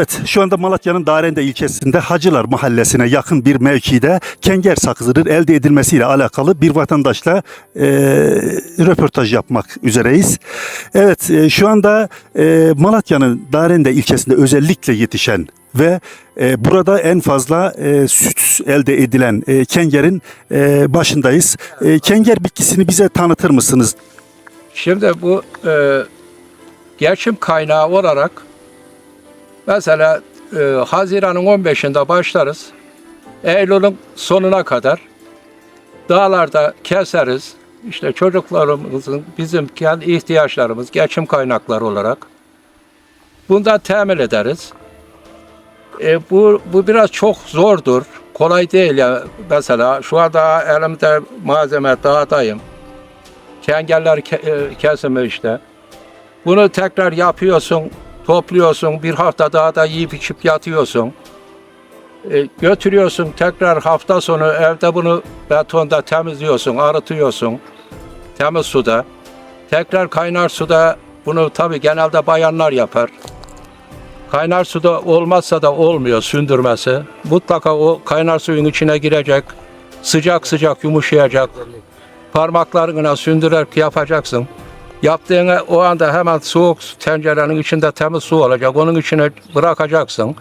Evet, şu anda Malatya'nın Darende ilçesinde Hacılar Mahallesi'ne yakın bir mevkide kenger sakızının elde edilmesiyle alakalı bir vatandaşla e, röportaj yapmak üzereyiz. Evet, e, şu anda e, Malatya'nın Darende ilçesinde özellikle yetişen ve e, burada en fazla e, süt elde edilen e, kengerin e, başındayız. E, kenger bitkisini bize tanıtır mısınız? Şimdi bu e, geçim kaynağı olarak mesela e, Haziran'ın 15'inde başlarız. Eylül'ün sonuna kadar dağlarda keseriz. İşte çocuklarımızın, bizim kendi ihtiyaçlarımız, geçim kaynakları olarak bundan temin ederiz. E, bu, bu biraz çok zordur. Kolay değil ya. Mesela şu anda elimde malzeme dağdayım kengeller ke- e, kesimi işte. Bunu tekrar yapıyorsun, topluyorsun, bir hafta daha da yiyip içip yatıyorsun. E, götürüyorsun tekrar hafta sonu evde bunu betonda temizliyorsun, arıtıyorsun. Temiz suda. Tekrar kaynar suda bunu tabi genelde bayanlar yapar. Kaynar suda olmazsa da olmuyor sündürmesi. Mutlaka o kaynar suyun içine girecek. Sıcak sıcak yumuşayacak parmaklarına sündürerek yapacaksın. Yaptığını o anda hemen soğuk tencerenin içinde temiz su olacak. Onun içine bırakacaksın.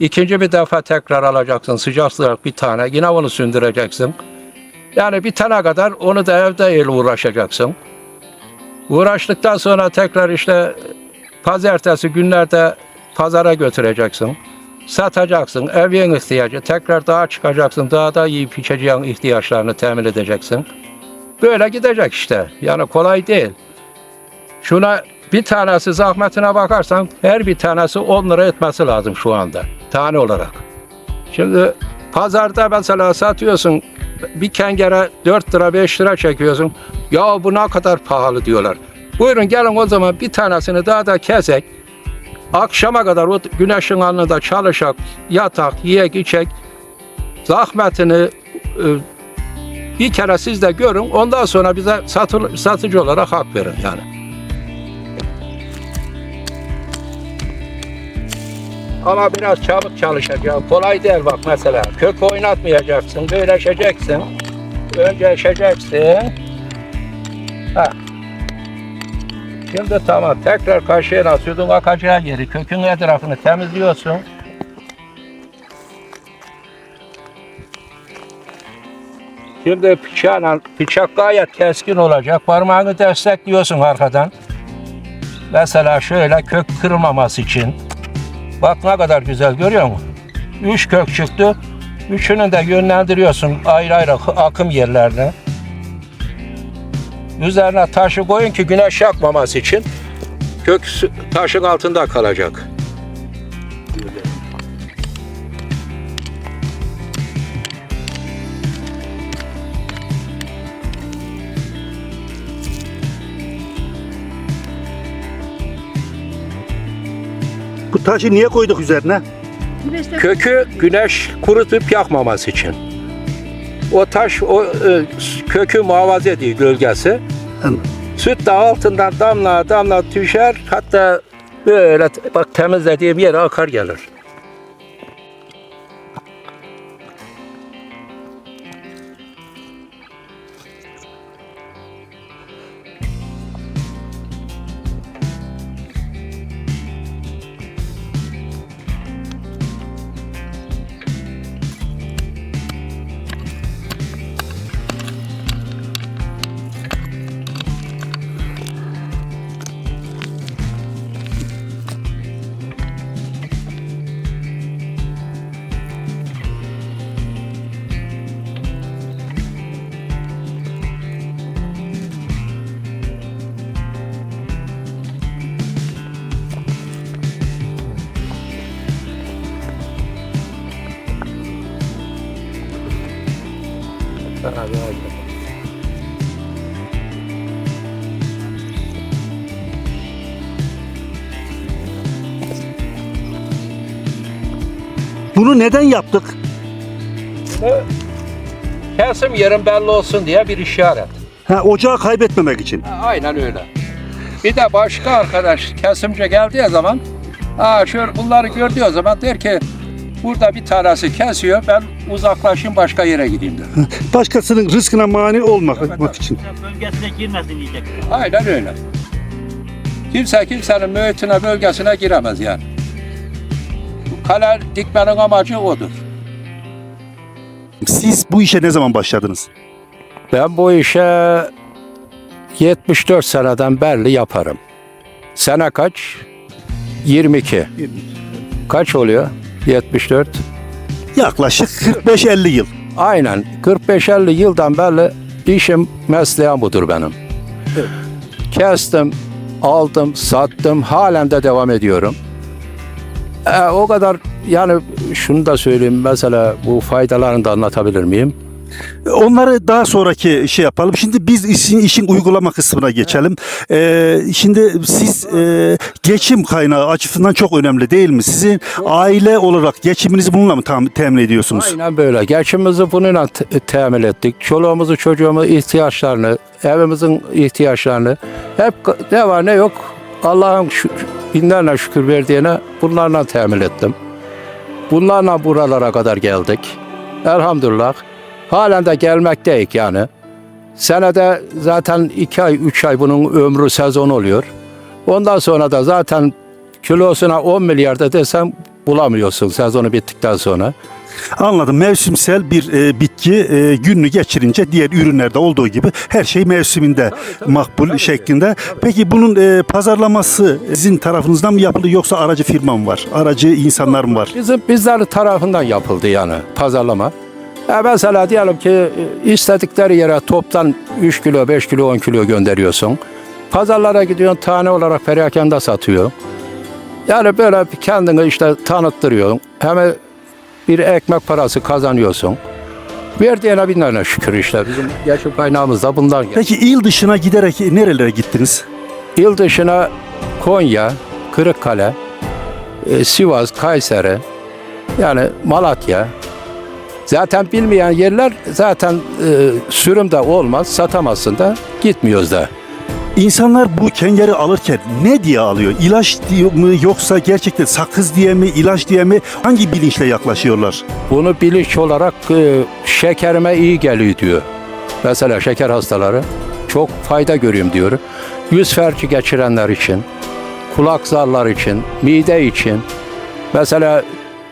İkinci bir defa tekrar alacaksın sıcak sıcak bir tane. Yine onu sündüreceksin. Yani bitene kadar onu da evde el uğraşacaksın. Uğraştıktan sonra tekrar işte pazartesi günlerde pazara götüreceksin. Satacaksın, evin ihtiyacı. Tekrar dağa çıkacaksın. Dağda yiyip içeceğin ihtiyaçlarını temin edeceksin. Böyle gidecek işte. Yani kolay değil. Şuna bir tanesi zahmetine bakarsan her bir tanesi 10 lira etmesi lazım şu anda. Tane olarak. Şimdi pazarda mesela satıyorsun bir kengere 4 lira 5 lira çekiyorsun. Ya bu ne kadar pahalı diyorlar. Buyurun gelin o zaman bir tanesini daha da kesek. Akşama kadar o güneşin altında çalışak, yatak, yiyek, içek. Zahmetini e, bir kere siz de görün ondan sonra bize satı, satıcı olarak hak verin yani. Ama biraz çabuk çalışacağım. Kolay değil bak mesela. Kök oynatmayacaksın. Böyle. Önce eşeceksin. Ha. Şimdi tamam. Tekrar kaşığına sütün akacağı yeri, kökün etrafını temizliyorsun. Şimdi bıçağla, bıçak gayet keskin olacak. Parmağını destekliyorsun arkadan. Mesela şöyle kök kırılmaması için. Bak ne kadar güzel görüyor musun? Üç kök çıktı. Üçünü de yönlendiriyorsun ayrı ayrı akım yerlerine. Üzerine taşı koyun ki güneş yakmaması için. Kök taşın altında kalacak. Taşı niye koyduk üzerine? Kökü güneş kurutup yakmaması için. O taş o e, kökü muhafaza ediyor gölgesi. Anladım. Süt de altından damla damla düşer. Hatta böyle bak temizlediğim yere akar gelir. Bunu neden yaptık? Kesim yerin belli olsun diye bir işaret. Ha, ocağı kaybetmemek için. Ha, Aynen öyle. Bir de başka arkadaş kesimci geldiği zaman Ha şöyle bunları gördüğü zaman der ki burada bir tanesi kesiyor ben uzaklaşayım başka yere gideyim der. Başkasının rızkına mani olmak olmak için. Bölgesine girmesin diyecek. Aynen öyle. Kimse kimsenin mühitine bölgesine giremez yani. Bu Kale dikmenin amacı odur. Siz bu işe ne zaman başladınız? Ben bu işe 74 seneden beri yaparım. Sene kaç? 22. Kaç oluyor? 74. Yaklaşık 45-50 yıl. Aynen 45-50 yıldan beri işim mesleğim budur benim. Kestim, aldım, sattım, halen de devam ediyorum. E, o kadar yani şunu da söyleyeyim mesela bu faydalarını da anlatabilir miyim? Onları daha sonraki şey yapalım. Şimdi biz işin, işin uygulama kısmına geçelim. Ee, şimdi siz e, geçim kaynağı açısından çok önemli değil mi? Sizin aile olarak geçiminizi bununla mı tam, temin ediyorsunuz? Aynen böyle. Geçimimizi bununla te- temin ettik. Çoluğumuzu, çocuğumuzu ihtiyaçlarını, evimizin ihtiyaçlarını hep ne var ne yok Allah'ın şu, binlerle şükür verdiğine bunlarla temin ettim. Bunlarla buralara kadar geldik. Elhamdülillah. Halen de gelmekteyiz yani. Senede zaten iki ay, üç ay bunun ömrü sezon oluyor. Ondan sonra da zaten kilosuna 10 milyarda desem bulamıyorsun sezonu bittikten sonra. Anladım. Mevsimsel bir e, bitki e, gününü geçirince diğer ürünlerde olduğu gibi her şey mevsiminde makbul şeklinde. Peki bunun e, pazarlaması sizin tarafınızdan mı yapılıyor yoksa aracı firma mı var? Aracı insanlar mı var? Bizim bizler tarafından yapıldı yani pazarlama. Ya mesela diyelim ki e, istedikleri yere toptan 3 kilo, 5 kilo, 10 kilo gönderiyorsun. Pazarlara gidiyorsun tane olarak perakende satıyor. Yani böyle kendini işte tanıttırıyorsun. Hem bir ekmek parası kazanıyorsun. Verdiğine binlerine şükür işte. Bizim geçim kaynağımız da bundan. Peki il dışına giderek nerelere gittiniz? İl dışına Konya, Kırıkkale, e, Sivas, Kayseri, yani Malatya. Zaten bilmeyen yerler zaten e, sürümde olmaz, satamazsın da gitmiyoruz da. İnsanlar bu kengeri alırken ne diye alıyor? İlaç diye mi yoksa gerçekten sakız diye mi, ilaç diye mi? Hangi bilinçle yaklaşıyorlar? Bunu bilinç olarak e, şekerime iyi geliyor diyor. Mesela şeker hastaları çok fayda görüyorum diyor. Yüz felci geçirenler için, kulak zarları için, mide için, mesela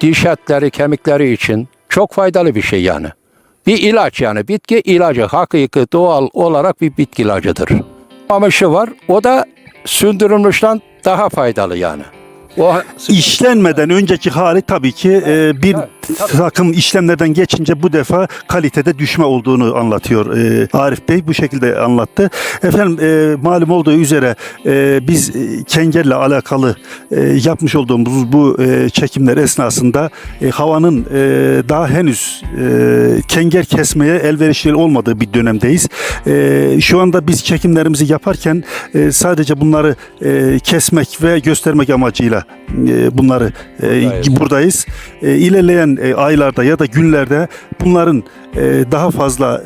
diş etleri, kemikleri için çok faydalı bir şey yani. Bir ilaç yani bitki ilacı, hakiki doğal olarak bir bitki ilacıdır. Ama şu var, o da sündürülmüşten daha faydalı yani. O İşlenmeden önceki hali tabii ki e, bir takım işlemlerden geçince bu defa kalitede düşme olduğunu anlatıyor e, Arif Bey. Bu şekilde anlattı. Efendim e, malum olduğu üzere e, biz e, kengerle alakalı e, yapmış olduğumuz bu e, çekimler esnasında e, havanın e, daha henüz e, kenger kesmeye elverişli olmadığı bir dönemdeyiz. E, şu anda biz çekimlerimizi yaparken e, sadece bunları e, kesmek ve göstermek amacıyla e, bunları e, Buradayız. buradayız. E, ilerleyen e, aylarda ya da günlerde bunların e, daha fazla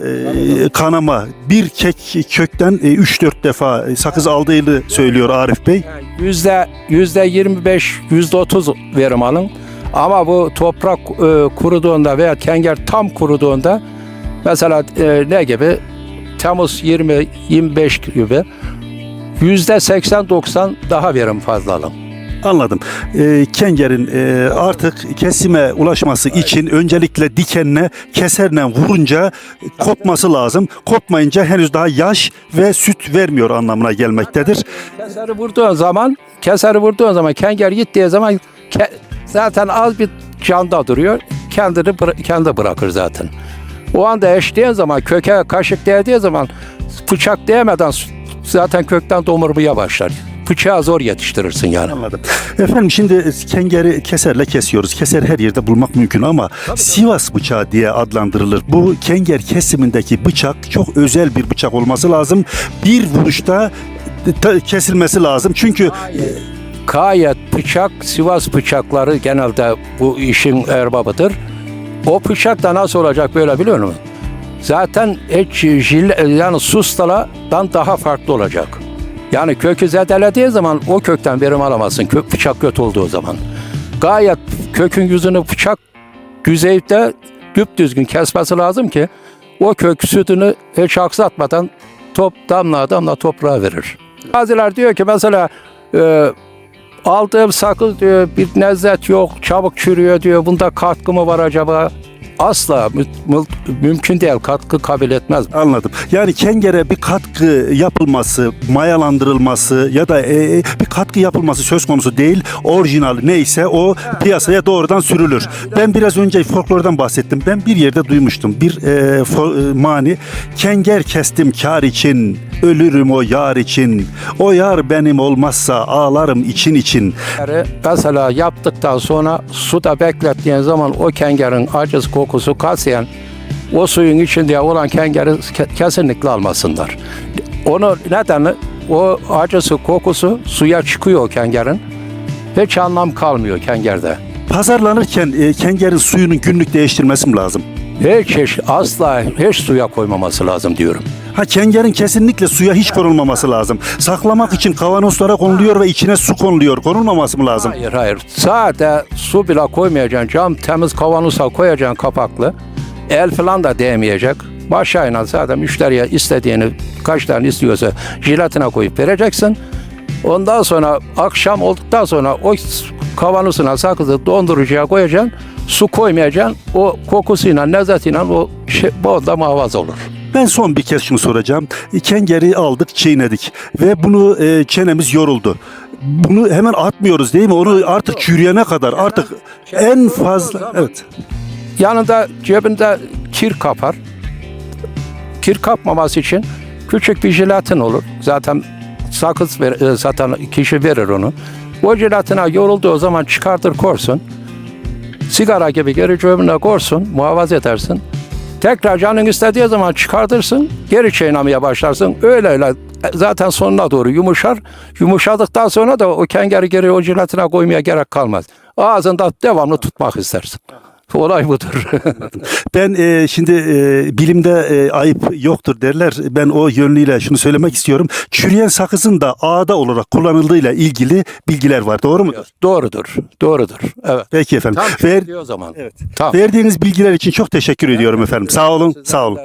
e, kanama bir kek kökten e, 3-4 defa e, sakız aldığını söylüyor Arif Bey. Yüzde yüzde 25, yüzde 30 verim alın. Ama bu toprak e, kuruduğunda veya kenger tam kuruduğunda mesela e, ne gibi Temmuz 20 25 gibi yüzde 80-90 daha verim fazla alın. Anladım. E, kengerin e, artık kesime ulaşması için öncelikle dikenine keserle vurunca kopması lazım. Kopmayınca henüz daha yaş ve süt vermiyor anlamına gelmektedir. Keseri vurduğun zaman, keseri vurduğun zaman kenger gittiği zaman ke- zaten az bir canda duruyor. Kendini bıra- kendi bırakır zaten. O anda eştiğin zaman köke kaşık değdiği zaman bıçak değmeden zaten kökten domurmaya başlar. Bıçağı zor yetiştirirsin yani. Anladım. Efendim şimdi kengeri keserle kesiyoruz. Keser her yerde bulmak mümkün ama Sivas bıçağı diye adlandırılır. Bu kenger kesimindeki bıçak çok özel bir bıçak olması lazım. Bir vuruşta ta- kesilmesi lazım. Çünkü Gayet bıçak, Sivas bıçakları genelde bu işin erbabıdır. O bıçak da nasıl olacak böyle biliyor musun? Zaten hiç jil, yani sustalardan daha farklı olacak. Yani kökü zedelediği zaman o kökten verim alamazsın. Kök bıçak kötü olduğu zaman. Gayet kökün yüzünü bıçak düzeyde düzgün kesmesi lazım ki o kök sütünü hiç aksatmadan top damla damla toprağa verir. Bazılar diyor ki mesela e, aldığım sakız diyor bir lezzet yok, çabuk çürüyor diyor. Bunda katkı mı var acaba? Asla mü- mü- mümkün değil. Katkı kabul etmez. Anladım. Yani kengere bir katkı yapılması, mayalandırılması ya da e, bir katkı yapılması söz konusu değil. Orijinal neyse o piyasaya doğrudan sürülür. Ben biraz önce folklordan bahsettim. Ben bir yerde duymuştum. Bir e, fo- e, mani. Kenger kestim kar için, ölürüm o yar için. O yar benim olmazsa ağlarım için için. Mesela yaptıktan sonra suda beklettiğin zaman o kengerin acısı kokusu kasıyan o suyun içinde olan kengeri ke- kesinlikle almasınlar. Onu nedeni o acısı kokusu suya çıkıyor kengerin. Hiç anlam kalmıyor kengerde. Pazarlanırken e, kengerin suyunun günlük değiştirmesi mi lazım? Hiç, hiç asla hiç suya koymaması lazım diyorum. Ha kengerin kesinlikle suya hiç konulmaması lazım. Saklamak için kavanozlara konuluyor ve içine su konuluyor. Konulmaması mı lazım? Hayır hayır. Sade su bile koymayacaksın. Cam temiz kavanoza koyacaksın kapaklı. El falan da değmeyecek. Başayla zaten müşteriye istediğini kaç tane istiyorsa jilatine koyup vereceksin. Ondan sonra akşam olduktan sonra o kavanozuna sakızı dondurucuya koyacaksın. Su koymayacaksın. O kokusuyla, lezzetiyle o şey, bolda muhafaza olur. Ben son bir kez şunu soracağım. Kengeri aldık, çiğnedik ve bunu e, çenemiz yoruldu. Bunu hemen atmıyoruz değil mi? Onu artık çürüyene kadar artık en fazla evet. Yanında cebinde kir kapar. Kir kapmaması için küçük bir jelatin olur. Zaten sakız ver, e, satan kişi verir onu. O jelatine yorulduğu zaman çıkartır korsun. Sigara gibi geri cebine korsun, muhafaza edersin. Tekrar canın istediği zaman çıkartırsın, geri çiğnemeye başlarsın. Öyle öyle zaten sonuna doğru yumuşar. Yumuşadıktan sonra da o kengeri geri o jelatine koymaya gerek kalmaz. Ağzında devamlı tutmak istersin. Olay budur. Ben e, şimdi e, bilimde e, ayıp yoktur derler. Ben o yönlüyle şunu söylemek istiyorum. Çürüyen sakızın da ağda olarak kullanıldığıyla ilgili bilgiler var. Doğru mu? doğrudur. Doğrudur. Evet. Peki efendim. Tam Ver- o zaman. Evet. Tamam. verdiğiniz bilgiler için çok teşekkür ediyorum efendim. Sağ olun. Sağ olun.